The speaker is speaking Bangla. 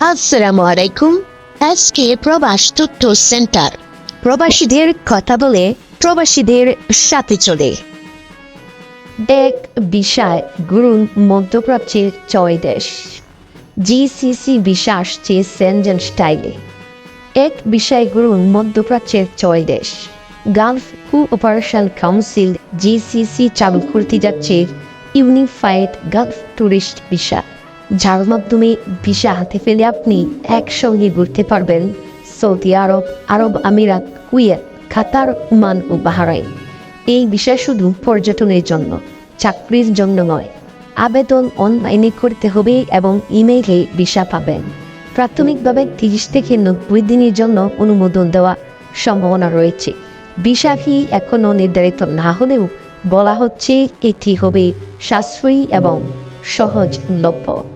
আসসালামু আলাইকুম, আজকে প্রবাস তথ্য সেন্টার। প্রবাসীদের কথা বলে প্রবাসীদের সাথে চলে। এক বিষয় গুরুন মধ্যপ্রাচ্যের ছয় দেশ। জিসিসি ভিসা আসছে সেনজেন স্টাইলে। এক বিষয় গুরুন মধ্যপ্রাচ্যের ছয় দেশ। গালফ কোঅপারেশন কাউন্সিল জিসিসি চালু করতে যাচ্ছে ইউনিফাইড গালফ ট্যুরিস্ট ভিসা যার মাধ্যমে ভিসা হাতে ফেলে আপনি একসঙ্গে ঘুরতে পারবেন। সৌদি আরব আরব আমিরাত, কুয়েত, কাতার, ওমান ও বাহারাইন। এই বিষয় শুধু পর্যটনের জন্য, চাকরির জন্য নয়। আবেদন অনলাইনে করতে হবে এবং ইমেইলে ভিসা পাবেন। প্রাথমিকভাবে তিরিশ থেকে নব্বই দিনের জন্য অনুমোদন দেওয়া সম্ভাবনা রয়েছে। ভিসা ফি এখনও নির্ধারিত না হলেও বলা হচ্ছে এটি হবে সাশ্রয়ী এবং সহজলভ্য।